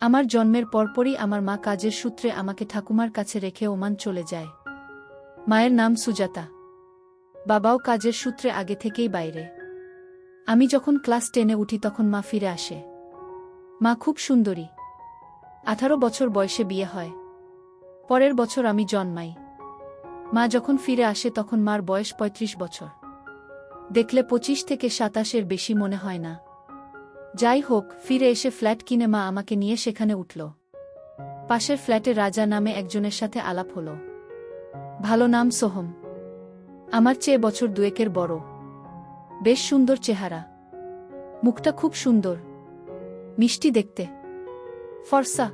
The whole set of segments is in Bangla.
আমার জন্মের পরপরই আমার মা কাজের সূত্রে আমাকে ঠাকুমার কাছে রেখে ওমান চলে যায়। মায়ের নাম সুজাতা। বাবাও কাজের সূত্রে আগে থেকেই বাইরে। আমি যখন ক্লাস টেনে উঠি তখন মা ফিরে আসে। মা খুব সুন্দরী। আঠারো বছর বয়সে বিয়ে হয়। পরের বছর আমি জন্মাই। মা যখন ফিরে আসে তখন মার বয়স ৩৫ বছর। দেখলে পঁচিশ থেকে সাতাশের বেশি মনে হয় না। যাই হোক ফিরে এসে ফ্ল্যাট কিনে মা আমাকে নিয়ে সেখানে উঠল। পাশের ফ্ল্যাটে রাজা নামে একজনের সাথে আলাপ হল। ভালো নাম সোহম। আমার চেয়ে বছর দুয়েকের বড়। বেশ সুন্দর চেহারা। মুখটা খুব সুন্দর। মিষ্টি দেখতে। ফর্সা।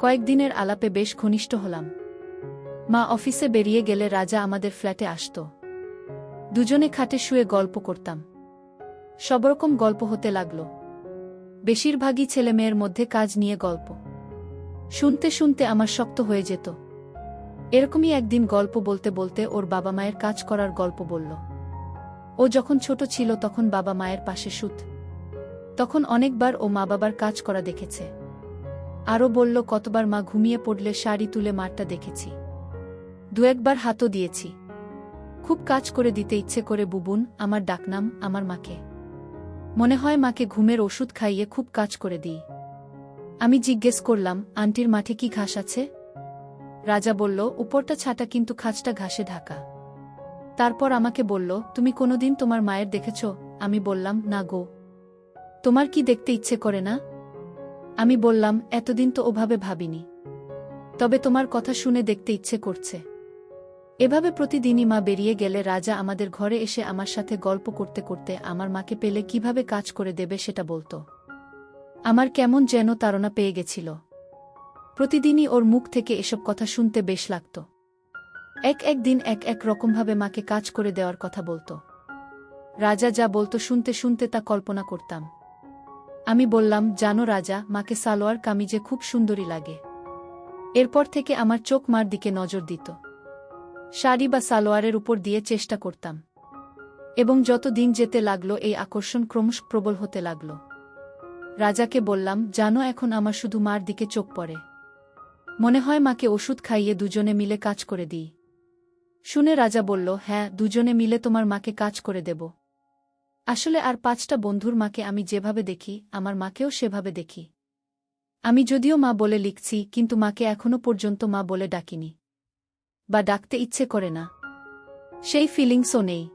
কয়েকদিনের আলাপে বেশ ঘনিষ্ঠ হলাম। মা অফিসে বেরিয়ে গেলে রাজা আমাদের ফ্ল্যাটে আসত। দুজনে খাটে শুয়ে গল্প করতাম। সবরকম গল্প হতে লাগল। বেশিরভাগই ছেলে মেয়ের মধ্যে কাজ নিয়ে গল্প। শুনতে শুনতে আমার শক্ত হয়ে যেত। এরকমই একদিন গল্প বলতে বলতে ওর বাবা মায়ের কাজ করার গল্প বলল। ও যখন ছোট ছিল তখন বাবা মায়ের পাশে সুত। তখন অনেকবার ও মা বাবার কাজ করা দেখেছে। আরও বলল, কতবার মা ঘুমিয়ে পড়লে শাড়ি তুলে মারটা দেখেছি। দু একবার হাতও দিয়েছি। খুব কাজ করে দিতে ইচ্ছে করে বুবুন, আমার ডাকনাম, আমার মাকে। মনে হয় মাকে ঘুমের ওষুধ খাইয়ে খুব কাজ করে দিই। আমি জিজ্ঞেস করলাম, আন্টির মাঠে কি ঘাস আছে? রাজা বলল, উপরটা ছাটা কিন্তু খাঁচটা ঘাসে ঢাকা। তারপর আমাকে বলল, তুমি কোনোদিন তোমার মায়ের দেখেছ? আমি বললাম, না গো। তোমার কি দেখতে ইচ্ছে করে না? আমি বললাম, এতদিন তো ওভাবে ভাবিনি। তবে তোমার কথা শুনে দেখতে ইচ্ছে করছে। এভাবে প্রতিদিনই মা বেরিয়ে গেলে রাজা আমাদের ঘরে এসে আমার সাথে গল্প করতে করতে আমার মাকে পেলে কীভাবে কাজ করে দেবে সেটা বলতো। আমার কেমন যেন তাড়না পেয়ে গেছিল। প্রতিদিনই ওর মুখ থেকে এসব কথা শুনতে বেশ লাগত। এক এক দিন এক এক রকমভাবে মাকে কাজ করে দেওয়ার কথা বলতো। রাজা যা বলতো শুনতে শুনতে তা কল্পনা করতাম। আমি বললাম, জানো রাজা, মাকে সালোয়ার কামিজে খুব সুন্দরী লাগে। এরপর থেকে আমার চোখ মার দিকে নজর দিত। শাড়ি বা সালোয়ারের উপর দিয়ে চেষ্টা করতাম। এবং যত দিন যেতে লাগল, এই আকর্ষণ ক্রমশ প্রবল হতে লাগল। রাজাকে বললাম, জানো, এখন আমার শুধু মার দিকে চোখ পড়ে। মনে হয় মাকে ওষুধ খাইয়ে দুজনে মিলে কাজ করে দিই। শুনে রাজা বলল হ্যাঁ দুজনে মিলে তোমার মাকে কাজ করে দেব। আসলে আর পাঁচটা বন্ধুর মাকে আমি যেভাবে দেখি, আমার মাকেও সেভাবে দেখি। আমি যদিও মা বলে লিখছি, কিন্তু মাকে এখনও পর্যন্ত মা বলে ডাকিনি। বা ডাকতে ইচ্ছে করে না। সেই ফিলিংসও নেই।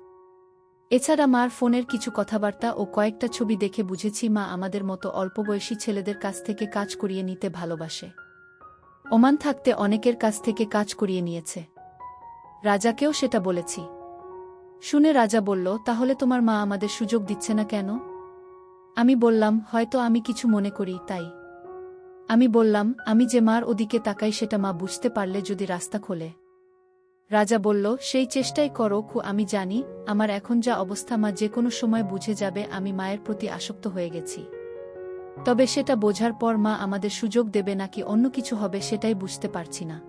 এছাড়া মার ফোনের কিছু কথাবার্তা ও কয়েকটা ছবি দেখে বুঝেছি মা আমাদের মতো অল্পবয়সী ছেলেদের কাছ থেকে কাজ করিয়ে নিতে ভালোবাসে। ওমান থাকতে অনেকের কাছ থেকে কাজ করিয়ে নিয়েছে। রাজাকেও সেটা বলেছি। শুনে রাজা বলল, তাহলে তোমার মা আমাদের সুযোগ দিচ্ছে না কেন? আমি বললাম, হয়তো আমি কিছু মনে করি, তাই। আমি বললাম, আমি যে মার ওদিকে তাকাই সেটা মা বুঝতে পারলে যদি রাস্তা খোলে। রাজা বলল, সেই চেষ্টাই করো খু, আমি জানি, আমার এখন যা অবস্থা, মা যে কোনো সময় বুঝে যাবে, আমি মায়ের প্রতি আসক্ত হয়ে গেছি। তবে সেটা বোঝার পর মা আমাদের সুযোগ দেবে নাকি অন্য কিছু হবে, সেটাই বুঝতে পারছি না।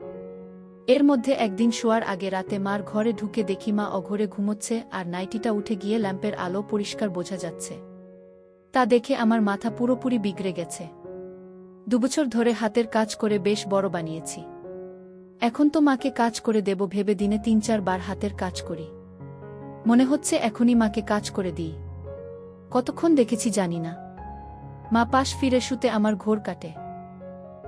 এর মধ্যে একদিন শোয়ার আগে রাতে মার ঘরে ঢুকে দেখি মা অঘরে ঘুমোচ্ছে, আর নাইটিটা উঠে গিয়ে ল্যাম্পের আলো পরিষ্কার বোঝা যাচ্ছে। তা দেখে আমার মাথা পুরোপুরি বিগড়ে গেছে। দুবছর ধরে হাতের কাজ করে বেশ বড় বানিয়েছি। এখন তো মাকে কাজ করে দেব, ভেবে দিনে তিন চার বার হাতের কাজ করি। মনে হচ্ছে এখনই মাকে কাজ করে দিই। কতক্ষণ দেখেছি জানি না। মা পাশ ফিরে শুতে আমার ঘোর কাটে।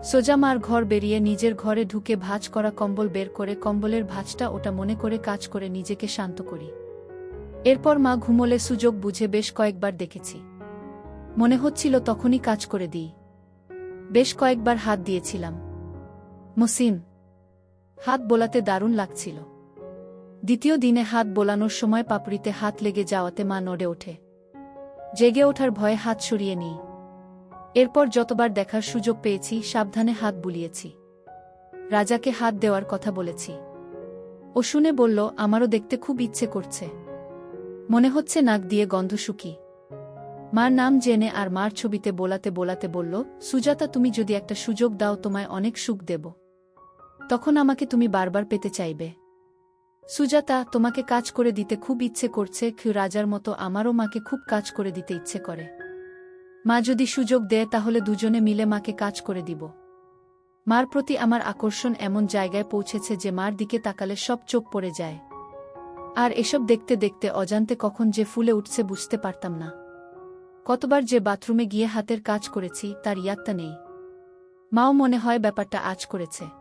সোজা মার ঘর বেরিয়ে নিজের ঘরে ঢুকে ভাঁজ করা কম্বল বের করে কম্বলের ভাঁজটা ওটা মনে করে কাজ করে নিজেকে শান্ত করি। এরপর মা ঘুমলে সুযোগ বুঝে বেশ কয়েকবার দেখেছি। মনে হচ্ছিল তখনই কাজ করে দিই। বেশ কয়েকবার হাত দিয়েছিলাম। মসিম হাত বোলাতে দারুণ লাগছিল। দ্বিতীয় দিনে হাত বোলানোর সময় পাপড়িতে হাত লেগে যাওয়াতে মা নড়ে ওঠে। জেগে ওঠার ভয়ে হাত সরিয়ে নিই। এরপর যতবার দেখার সুযোগ পেয়েছি, সাবধানে হাত বুলিয়েছি। রাজাকে হাত দেওয়ার কথা বলেছি। ও শুনে বলল, আমারও দেখতে খুব ইচ্ছে করছে। মনে হচ্ছে নাক দিয়ে গন্ধ শুকি। মার নাম জেনে আর মার ছবিতে বোলাতে বোলাতে বলল, সুজাতা, তুমি যদি একটা সুযোগ দাও, তোমায় অনেক সুখ দেব। তখন আমাকে তুমি বারবার পেতে চাইবে। সুজাতা, তোমাকে কাজ করে দিতে খুব ইচ্ছে করছে কেউ রাজার মতো আমারও মাকে খুব কাজ করে দিতে ইচ্ছে করে। মা যদি সুযোগ দেয়, তাহলে দুজনে মিলে মাকে কাজ করে দিব। মার প্রতি আমার আকর্ষণ এমন জায়গায় পৌঁছেছে যে মার দিকে তাকালে সব চোখ পড়ে যায়। আর এসব দেখতে দেখতে, অজান্তে কখন যে ফুলে উঠছে বুঝতে পারতাম না। কতবার যে বাথরুমে গিয়ে হাতের কাজ করেছি, তার ইয়াত্তা নেই। মাও মনে হয় ব্যাপারটা আজ করেছে।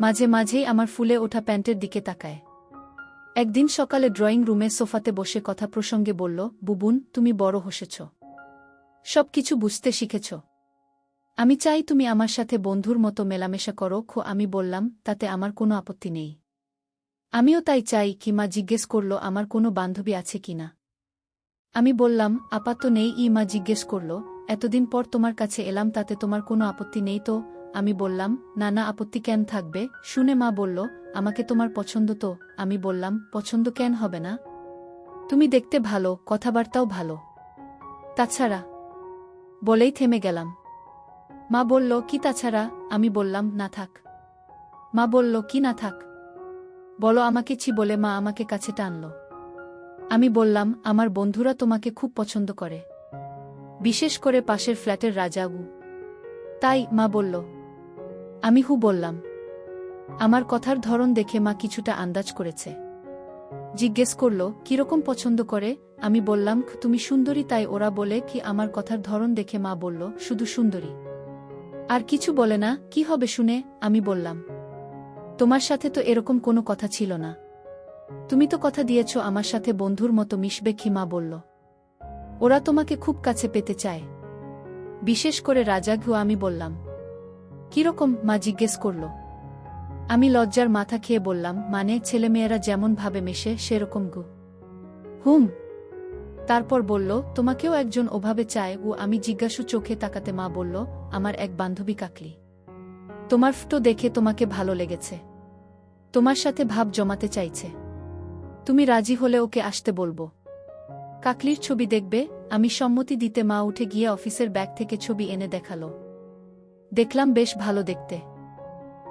মাঝে মাঝেই আমার ফুলে ওঠা প্যান্টের দিকে তাকায়। একদিন সকালে ড্রয়িং রুমে সোফাতে বসে কথা প্রসঙ্গে বলল, বুবুন, তুমি বড় হসেছ। সব কিছু বুঝতে শিখেছ। আমি চাই তুমি আমার সাথে বন্ধুর মতো মেলামেশা করো, খো, আমি বললাম, তাতে আমার কোনো আপত্তি নেই। আমিও তাই চাই কি মা জিজ্ঞেস করল, আমার কোনো বান্ধবী আছে কিনা আমি বললাম, আপাত নেই। ই মা জিজ্ঞেস করল, এতদিন পর তোমার কাছে এলাম, তাতে তোমার কোনো আপত্তি নেই তো? আমি বললাম না না আপত্তি কেন থাকবে? শুনে মা বলল, আমাকে তোমার পছন্দ তো। আমি বললাম, পছন্দ কেন হবে না? তুমি দেখতে ভালো, কথাবার্তাও ভালো। তাছাড়া? বলেই থেমে গেলাম। মা বলল, কি তাছাড়া? আমি বললাম, না থাক। মা বলল, কি না থাক? বলো আমাকে ছি, বলে মা আমাকে কাছে টানল। আমি বললাম, আমার বন্ধুরা তোমাকে খুব পছন্দ করে। বিশেষ করে পাশের ফ্ল্যাটের রাজাগু। তাই মা বলল আমি হু বললাম, আমার কথার ধরন দেখে মা কিছুটা আন্দাজ করেছে। জিজ্ঞেস করল, কীরকম পছন্দ করে? আমি বললাম, তুমি সুন্দরী তাই ওরা বলে কি আমার কথার ধরন দেখে মা বলল, শুধু সুন্দরী। আর কিছু বলে না, কি হবে শুনে? আমি বললাম, তোমার সাথে তো এরকম কোনো কথা ছিল না। তুমি তো কথা দিয়েছ আমার সাথে বন্ধুর মতো মিশবে মা বলল, ওরা তোমাকে খুব কাছে পেতে চায়। বিশেষ করে রাজা ঘু আমি বললাম কীরকম, মা জিজ্ঞেস করল। আমি লজ্জার মাথা খেয়ে বললাম মানে ছেলেমেয়েরা যেমন ভাবে মেশে, সেরকম গু। হুম। তারপর বলল, তোমাকেও একজন ওভাবে চায়? ও আমি জিজ্ঞাসু চোখে তাকাতে মা বলল, আমার এক বান্ধবী কাকলি। তোমার ফটো দেখে তোমাকে ভালো লেগেছে। তোমার সাথে ভাব জমাতে চাইছে। তুমি রাজি হলে ওকে আসতে বলব। কাকলির ছবি দেখবে? আমি সম্মতি দিতে মা উঠে গিয়ে অফিসের ব্যাগ থেকে ছবি এনে দেখাল। দেখলাম বেশ ভালো দেখতে।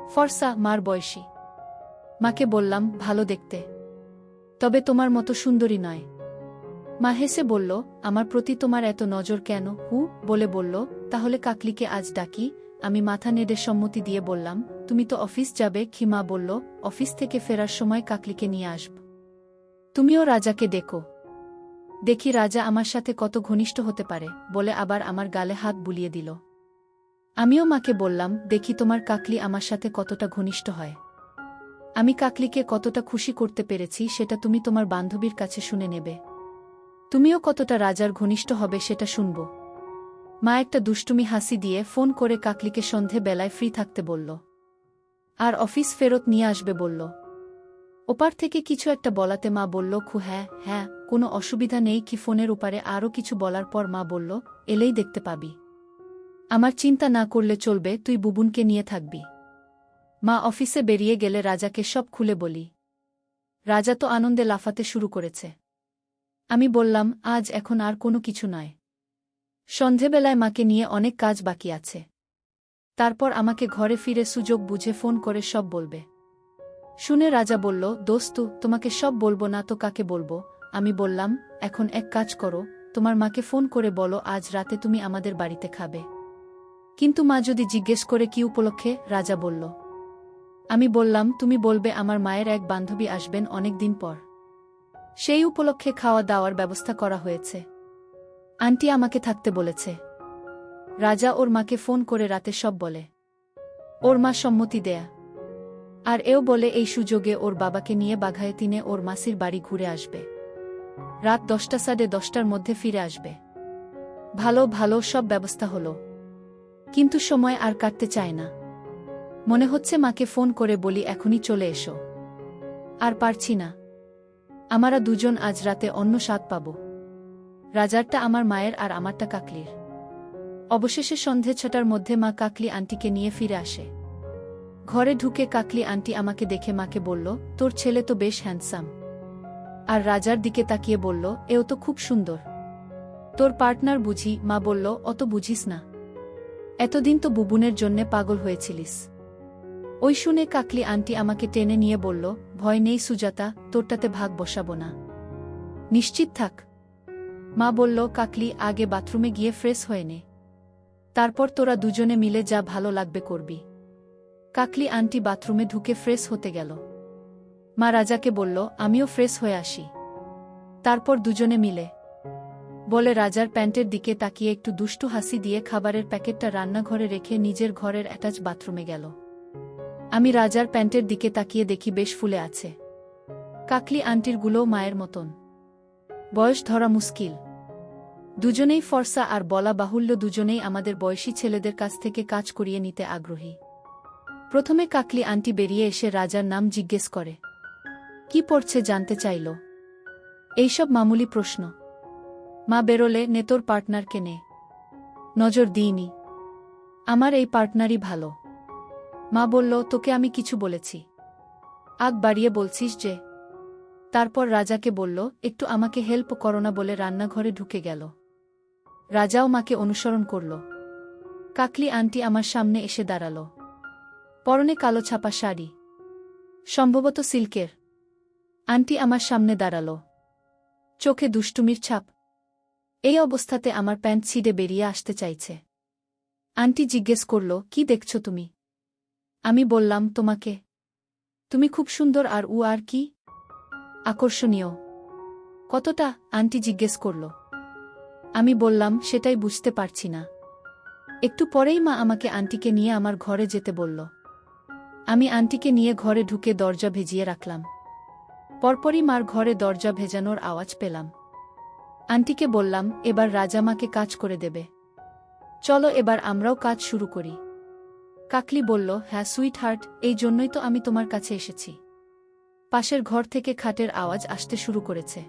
ফর্সা, মার বয়সী। মাকে বললাম, ভালো দেখতে। তবে তোমার মতো সুন্দরী নয়। মা হেসে বলল, আমার প্রতি তোমার এত নজর কেন? হু? বলে বলল, তাহলে কাকলিকে আজ ডাকি। আমি মাথা নেড়ে সম্মতি দিয়ে বললাম, তুমি তো অফিস যাবে? খিমা বলল, অফিস থেকে ফেরার সময় কাকলিকে নিয়ে আসব। তুমিও রাজাকে ডেকো দেখি রাজা আমার সাথে কত ঘনিষ্ঠ হতে পারে। বলে আবার আমার গালে হাত বুলিয়ে দিল। আমিও মাকে বললাম, দেখি তোমার কাকলি আমার সাথে কতটা ঘনিষ্ঠ হয়। আমি কাকলিকে কতটা খুশি করতে পেরেছি সেটা তুমি তোমার বান্ধবীর কাছে শুনে নেবে। তুমিও কতটা রাজার ঘনিষ্ঠ হবে সেটা শুনব। মা একটা দুষ্টুমি হাসি দিয়ে ফোন করে কাকলিকে সন্ধে বেলায় ফ্রি থাকতে বলল। আর অফিস ফেরত নিয়ে আসবে, বলল। ওপার থেকে কিছু একটা বলাতে মা বলল, খু হ্যাঁ হ্যাঁ কোনো অসুবিধা নেই, কি ফোনের ওপারে আরও কিছু বলার পর মা বলল, এলেই দেখতে পাবি। আমার চিন্তা না করলে চলবে, তুই বুবুনকে নিয়ে থাকবি। মা অফিসে বেরিয়ে গেলে রাজাকে সব খুলে বলি। রাজা তো আনন্দে লাফাতে শুরু করেছে। আমি বললাম, আজ এখন আর কোনো কিছু নয়। সন্ধেবেলায় মাকে নিয়ে অনেক কাজ বাকি আছে। তারপর আমাকে ঘরে ফিরে সুযোগ বুঝে ফোন করে সব বলবে। শুনে রাজা বলল, দোস্তু, তোমাকে সব বলব না তো কাকে বলব? আমি বললাম, এখন এক কাজ করো, তোমার মাকে ফোন করে বলো, আজ রাতে তুমি আমাদের বাড়িতে খাবে। কিন্তু মা যদি জিজ্ঞেস করে কি উপলক্ষে, রাজা বলল, আমি বললাম, তুমি বলবে আমার মায়ের এক বান্ধবী আসবেন অনেক দিন পর। সেই উপলক্ষে খাওয়া দাওয়ার ব্যবস্থা করা হয়েছে। আন্টি আমাকে থাকতে বলেছে। রাজা ওর মাকে ফোন করে রাতে সব বলে। ওর মা সম্মতি দেয়া। আর এও বলে এই সুযোগে ওর বাবাকে নিয়ে বাঘায় তিনে ওর মাসির বাড়ি ঘুরে আসবে। রাত দশটা সাড়ে দশটার মধ্যে ফিরে আসবে। ভালো ভালো সব ব্যবস্থা হলো। কিন্তু সময় আর কাটতে চায় না। মনে হচ্ছে মাকে ফোন করে বলি, এখনই চলে এসো। আর পারছি না। আমারা দুজন আজ রাতে অন্য স্বাদ পাব। রাজারটা আমার মায়ের আর আমারটা কাকলির। অবশেষে সন্ধে ছটার মধ্যে মা কাকলি আন্টিকে নিয়ে ফিরে আসে। ঘরে ঢুকে কাকলি আন্টি আমাকে দেখে মাকে বলল, তোর ছেলে তো বেশ হ্যান্ডসাম। আর রাজার দিকে তাকিয়ে বলল, এও তো খুব সুন্দর। তোর পার্টনার বুঝি, মা বলল, অত বুঝিস না। এতদিন তো বুবুনের জন্যে পাগল হয়েছিলিস। ওই শুনে কাকলি আন্টি আমাকে টেনে নিয়ে বলল, ভয় নেই সুজাতা, তোরটাতে ভাগ বসাবো না। নিশ্চিত থাক। মা বলল, কাকলি, আগে বাথরুমে গিয়ে ফ্রেশ হয়ে নে। তারপর তোরা দুজনে মিলে যা ভালো লাগবে করবি। কাকলি আন্টি বাথরুমে ঢুকে ফ্রেশ হতে গেল। মা রাজাকে বলল, আমিও ফ্রেশ হয়ে আসি। তারপর দুজনে মিলে বলে রাজার প্যান্টের দিকে তাকিয়ে একটু দুষ্টু হাসি দিয়ে খাবারের প্যাকেটটা রান্নাঘরে রেখে নিজের ঘরের অ্যাটাচ বাথরুমে গেল। আমি রাজার প্যান্টের দিকে তাকিয়ে দেখি বেশ ফুলে আছে। কাকলি আন্টির গুলোও মায়ের মতন। বয়স ধরা মুশকিল। দুজনেই ফর্সা আর বলা বাহুল্য দুজনেই আমাদের বয়সী ছেলেদের কাছ থেকে কাজ করিয়ে নিতে আগ্রহী। প্রথমে কাকলি আন্টি বেরিয়ে এসে রাজার নাম জিজ্ঞেস করে, কি পড়ছে জানতে চাইল? এইসব মামুলি প্রশ্ন। মা বেরোলে নেতোর পার্টনারকে নে। নজর দিইনি। আমার এই পার্টনারই ভালো। মা বলল, তোকে আমি কিছু বলেছি। আগ বাড়িয়ে বলছিস যে, তারপর রাজাকে বলল, একটু আমাকে হেল্প করো না বলে রান্নাঘরে ঢুকে গেল। রাজাও মাকে অনুসরণ করল। কাকলি আন্টি আমার সামনে এসে দাঁড়াল। পরনে কালো ছাপা শাড়ি। সম্ভবত সিল্কের। আন্টি আমার সামনে দাঁড়াল। চোখে দুষ্টুমির ছাপ। এই অবস্থাতে আমার প্যান্ট ছিঁড়ে বেরিয়ে আসতে চাইছে। আন্টি জিজ্ঞেস করল, কি দেখছ তুমি? আমি বললাম, তোমাকে। তুমি খুব সুন্দর, আর উ আর কি? আকর্ষণীয়। কতটা? আন্টি জিজ্ঞেস করল। আমি বললাম, সেটাই বুঝতে পারছি না। একটু পরেই মা আমাকে আন্টিকে নিয়ে আমার ঘরে যেতে বলল। আমি আন্টিকে নিয়ে ঘরে ঢুকে দরজা ভেজিয়ে রাখলাম। পরপরই মার ঘরে দরজা ভেজানোর আওয়াজ পেলাম। আন্টিকে বললাম, এবার রাজা মাকে কাজ করে দেবে। চলো এবার আমরাও কাজ শুরু করি। কাকলি বলল হ্যাঁ সুইট হার্ট এই জন্যই তো আমি তোমার কাছে এসেছি। পাশের ঘর থেকে খাটের আওয়াজ আসতে শুরু করেছে।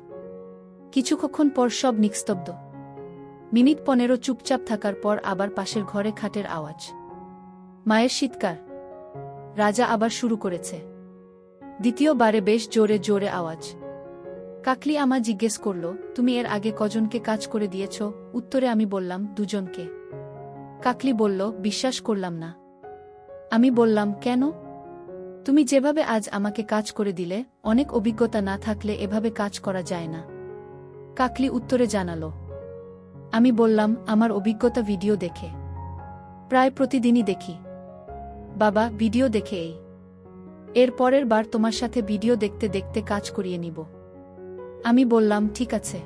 কিছুক্ষণ পর সব নিস্তব্ধ। মিনিট পনেরো চুপচাপ থাকার পর আবার পাশের ঘরে খাটের আওয়াজ। মায়ের শীতকার রাজা আবার শুরু করেছে। দ্বিতীয়বারে বেশ জোরে জোরে আওয়াজ। কাকলি আমা জিজ্ঞেস করল, তুমি এর আগে কজনকে কাজ করে দিয়েছ? উত্তরে আমি বললাম, দুজনকে। কাকলি বলল, বিশ্বাস করলাম না। আমি বললাম, কেন? তুমি যেভাবে আজ আমাকে কাজ করে দিলে, অনেক অভিজ্ঞতা না থাকলে এভাবে কাজ করা যায় না। কাকলি উত্তরে জানালো, আমি বললাম, আমার অভিজ্ঞতা ভিডিও দেখে। প্রায় প্রতিদিনই দেখি। বাবা, ভিডিও দেখে এই। এর পরের বার তোমার সাথে ভিডিও দেখতে দেখতে কাজ করিয়ে নিব। আমি বললাম, ঠিক আছে।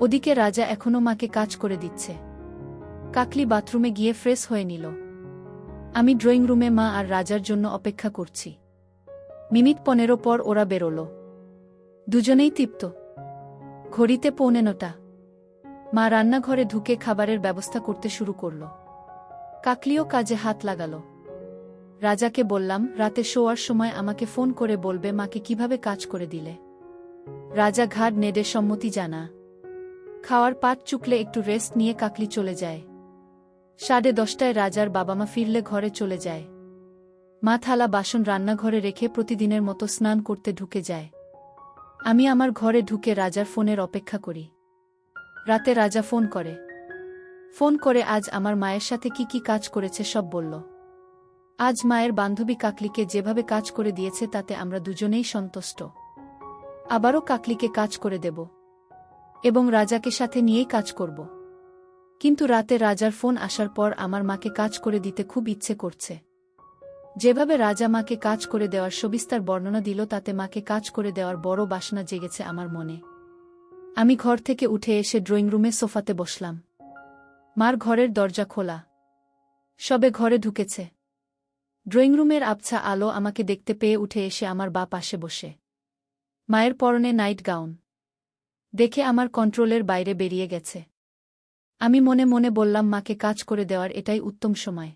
ওদিকে রাজা এখনও মাকে কাজ করে দিচ্ছে। কাকলি বাথরুমে গিয়ে ফ্রেশ হয়ে নিল। আমি ড্রয়িং রুমে মা আর রাজার জন্য অপেক্ষা করছি। মিনিট পনেরো পর ওরা বেরোল। দুজনেই তৃপ্ত। ঘড়িতে পৌনে নটা। মা রান্নাঘরে ঢুকে খাবারের ব্যবস্থা করতে শুরু করল। কাকলিও কাজে হাত লাগাল। রাজাকে বললাম, রাতে শোয়ার সময় আমাকে ফোন করে বলবে মাকে কীভাবে কাজ করে দিলে। রাজা ঘাড় নেড়ে সম্মতি জানা। খাওয়ার পাট চুকলে একটু রেস্ট নিয়ে কাকলি চলে যায়। সাড়ে দশটায় রাজার বাবা মা ফিরলে ঘরে চলে যায়। মা থালা বাসন রান্নাঘরে রেখে প্রতিদিনের মতো স্নান করতে ঢুকে যায়। আমি আমার ঘরে ঢুকে রাজার ফোনের অপেক্ষা করি। রাতে রাজা ফোন করে। ফোন করে আজ আমার মায়ের সাথে কি কি কাজ করেছে সব বলল। আজ মায়ের বান্ধবী কাকলিকে যেভাবে কাজ করে দিয়েছে তাতে আমরা দুজনেই সন্তুষ্ট। আবারও কাকলিকে কাজ করে দেব এবং রাজাকে সাথে নিয়েই কাজ করব। কিন্তু রাতে রাজার ফোন আসার পর আমার মাকে কাজ করে দিতে খুব ইচ্ছে করছে। যেভাবে রাজা মাকে কাজ করে দেওয়ার সবিস্তার বর্ণনা দিল, তাতে মাকে কাজ করে দেওয়ার বড় বাসনা জেগেছে আমার মনে। আমি ঘর থেকে উঠে এসে ড্রয়িং রুমে সোফাতে বসলাম। মার ঘরের দরজা খোলা। সবে ঘরে ঢুকেছে। ড্রয়িং রুমের আবছা আলো আমাকে দেখতে পেয়ে উঠে এসে আমার বা পাশে বসে। মায়ের পরনে নাইট গাউন। দেখে আমার কন্ট্রোলের বাইরে বেরিয়ে গেছে। আমি মনে মনে বললাম, মাকে কাজ করে দেওয়ার এটাই উত্তম সময়।